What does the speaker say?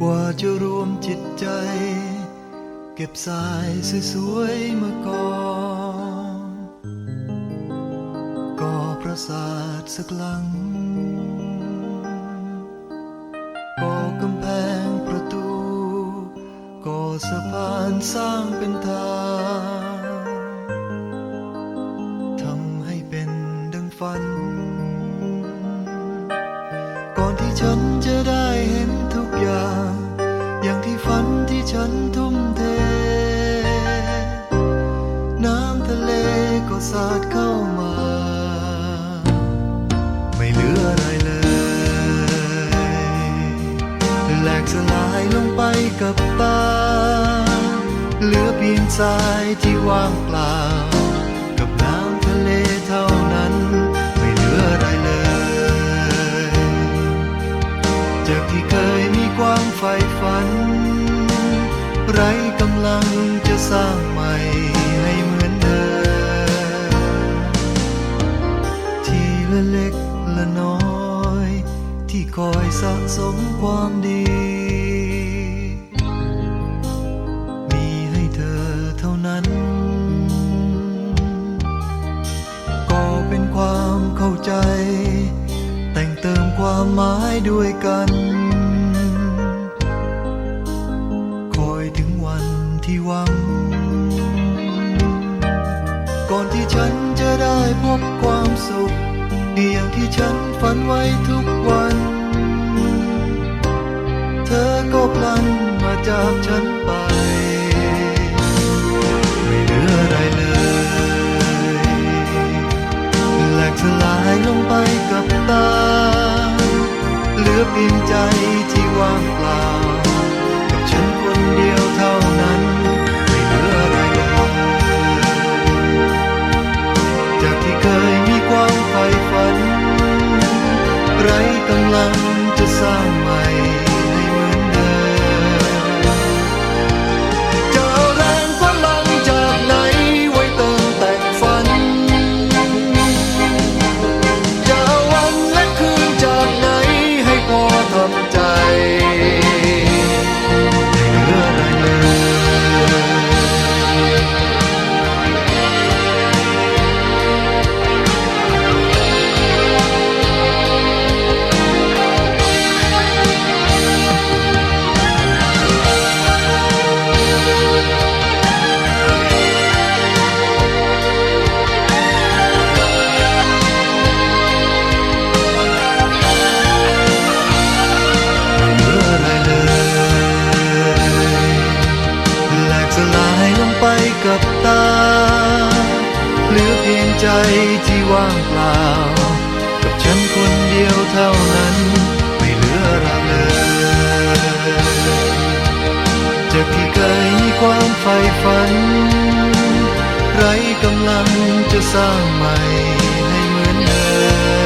กว่าจะรวมจิตใจ เก็บสายสวยๆมากองก่อปราสาทสักหลังก่อกำแพงประตูก่อสะพานสร้างเป็นทางทำให้เป็นดังฝัน ก่อนที่ฉันจะันทุ่มเท น้ำทะเลก็สาดเข้ามา ไม่เหลืออะไรเลยแหลกสลายลงไปกับตา เหลือเพียงทรายที่ว่างเปล่า ไรกำลังจะสร้างใหม่ให้เหมือนเดิมทีละเล็กละน้อย ที่คอยสะสมความดี มีให้เธอเท่านั้น ก็เป็นความเข้าใจ แต่งเติมความหมายด้วยกัน ที่ฉันจะได้พบความสุขอย่างที่ฉันฝันไว้ทุกวัน เธอก็พลันมาจากฉันไป ไม่เหลืออะไรเลยแหลกสลายลงไปกับตา เหลือเพียงใจที่ว่างเปล่า กำลังจะสร้างใหม่ กับตา เหลือเพียงใจที่ว่างเปล่า กับฉันคนเดียวเท่านั้น ไม่เหลืออะไรเลยจากที่เคยมีความใฝ่ฝัน ไรกำลังจะสร้างใหม่ให้เหมือนเดิม